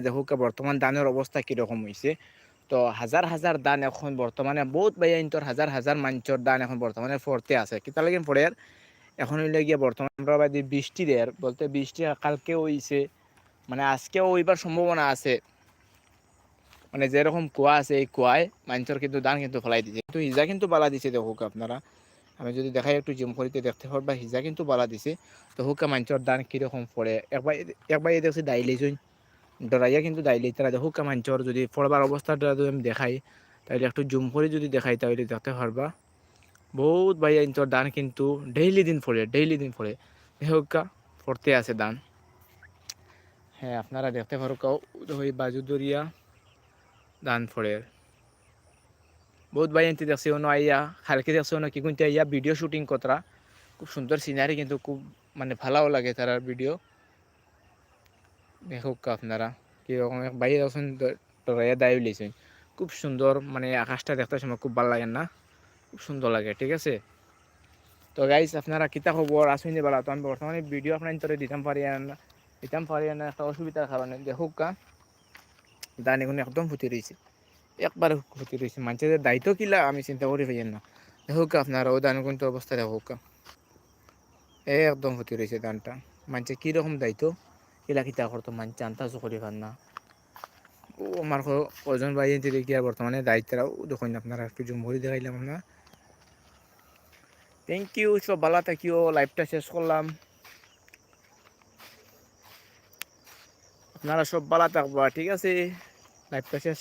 দেখো বর্তমান দানের অবস্থা কীরকম হয়েছে তো হাজার হাজার দান এখন বর্তমানে বহুত বাইন্তর হাজার হাজার মাঞ্চর দান এখন বর্তমানে ফরতে আছে। লাগেন পরে এখন হইলে গিয়ে বর্তমান আমরা বৃষ্টি দেয়। বলতে বৃষ্টি কালকে হইছে মানে আজকেও হইবার সম্ভাবনা আছে। মানে যেরকম কুয়া আছে, এই কুয়ায় মাঞ্চর কিন্তু দান কিন্তু ফলাই দিছে। কিন্তু হিজা কিন্তু বালা দিছে দেখো আপনারা। আমি যদি দেখাই একটু জিম করিতে দেখতে পারবা হিজা কিন্তু বালা দিছে। তো হুকা মাঞ্চর দান কীরকম পড়ে একবার একবার দেখছি দাইলি জইন ডরাইয়া কিন্তু দাইলি। তারা দেখো কামাঞ্চর যদি পড়বার অবস্থাটা যদি আমি দেখাই তাহলে একটু জুম করে যদি দেখাই তাহলে দেখতে পারবা বহুত ভাই ইঞ্চর দান কিন্তু ডেইলি দিন পড়ে ডেইলি দিন পড়ে হোকা পড়তে আছে দান। হ্যাঁ আপনারা দেখতে পারো কাউ ওই বাজুদরিয়া দান পড়ে বহুত ভাই এনতে দেখছি, অন্য আইয়া হালকে দেখছি, অন্য কি কিন্তু আইয়া ভিডিও শুটিং কতরা খুব সুন্দর সিনারি কিন্তু খুব মানে ভালোও লাগে তার ভিডিও দেখুক আপনারা। কীরকম বাইরে যখন ডরাইয়া দায় লিছেন খুব সুন্দর মানে আকাশটা দেখতে সময় খুব ভালো লাগে না। খুব সুন্দর লাগে, ঠিক আছে? তো গাইস আপনারা কিতা খবর আসুন বলা, তো আমি বর্তমানে ভিডিও আপনার ইন্তরে দিতাম পারি না দিতাম পারি না একটা অসুবিধার কারণে দেখুক কা দান এখন একদম ফুটি রয়েছে একবার ফুটি রয়েছে মানুষের দায়িত্ব কিলা, আমি চিন্তা করি পাইয়েন না। দেখুক আপনারা ও দান কিন্তু অবস্থা দেখুক একদম ফুটি রয়েছে দানটা। মানুষের কীরকম দায়িত্ব? কিলা কিতা করতো মানুষ জানতা করি পার না ও আমার ওজন বাইরে দেখি আর বর্তমানে দায়িত্বরাও দেখুন আপনারা একটু জুম ভরি দেখাইলাম আমরা থ্যাংক ইউ সব ভালো থাকিও লাইভটা শেষ করলাম আপনারা সব ভালো থাকবা ঠিক আছে লাইভটা শেষ